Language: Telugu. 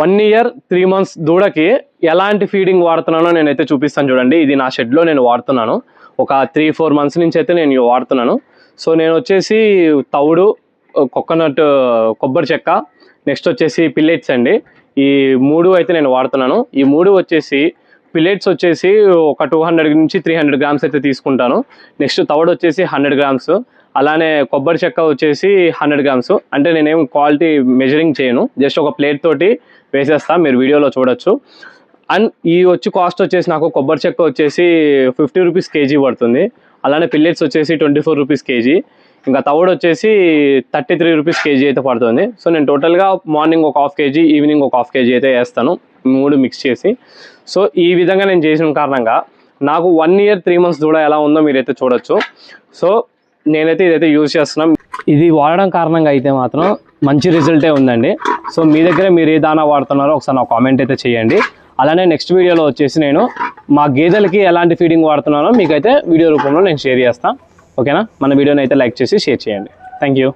వన్ ఇయర్ త్రీ మంత్స్ దూడకి ఎలాంటి ఫీడింగ్ వాడుతున్నానో నేనైతే చూపిస్తాను చూడండి. ఇది నా షెడ్లో నేను వాడుతున్నాను. ఒక త్రీ ఫోర్ మంత్స్ నుంచి అయితే నేను వాడుతున్నాను. సో నేను వచ్చేసి తవుడు కోకోనట్ కొబ్బరి చెక్క నెక్స్ట్ వచ్చేసి పిల్లెట్స్ అండి. ఈ మూడు అయితే నేను వాడుతున్నాను. ఈ మూడు వచ్చేసి పిల్లెట్స్ వచ్చేసి ఒక టూ హండ్రెడ్ నుంచి త్రీ హండ్రెడ్ గ్రామ్స్ అయితే తీసుకుంటాను. నెక్స్ట్ తవుడు వచ్చేసి హండ్రెడ్ గ్రామ్స్ అలానే కొబ్బరి చెక్క వచ్చేసి హండ్రెడ్ గ్రామ్స్ అంటే నేనేం క్వాలిటీ మెజరింగ్ చేయను. జస్ట్ ఒక ప్లేట్ తోటి వేసేస్తా. మీరు వీడియోలో చూడొచ్చు. అండ్ ఈ వచ్చి కాస్ట్ వచ్చేసి నాకు కొబ్బరి చెక్క వచ్చేసి ఫిఫ్టీ రూపీస్ కేజీ పడుతుంది. అలానే పిల్లెట్స్ వచ్చేసి ట్వంటీ ఫోర్ రూపీస్ కేజీ ఇంకా తవుడు వచ్చేసి థర్టీ త్రీ రూపీస్ కేజీ అయితే పడుతుంది. సో నేను టోటల్గా మార్నింగ్ ఒక హాఫ్ కేజీ ఈవినింగ్ ఒక హాఫ్ కేజీ అయితే వేస్తాను. మూడు మిక్స్ చేసి. సో ఈ విధంగా నేను చేసిన కారణంగా నాకు వన్ ఇయర్ త్రీ మంత్స్ దూడ ఎలా ఉందో మీరైతే చూడొచ్చు. సో నేనైతే ఇదైతే యూజ్ చేస్తున్నాం. ఇది వాడడం కారణంగా అయితే మాత్రం మంచి రిజల్టే ఉందండి. సో మీ దగ్గర మీరు ఏ దానా వాడుతున్నారో ఒకసారి నా కామెంట్ అయితే చేయండి. అలానే నెక్స్ట్ వీడియోలో వచ్చేసి నేను మా గేదెలకి ఎలాంటి ఫీడింగ్ వాడుతున్నానో మీకైతే వీడియో రూపంలో నేను షేర్ చేస్తాను ఓకేనా మన వీడియోని అయితే లైక్ చేసి షేర్ చేయండి. Thank you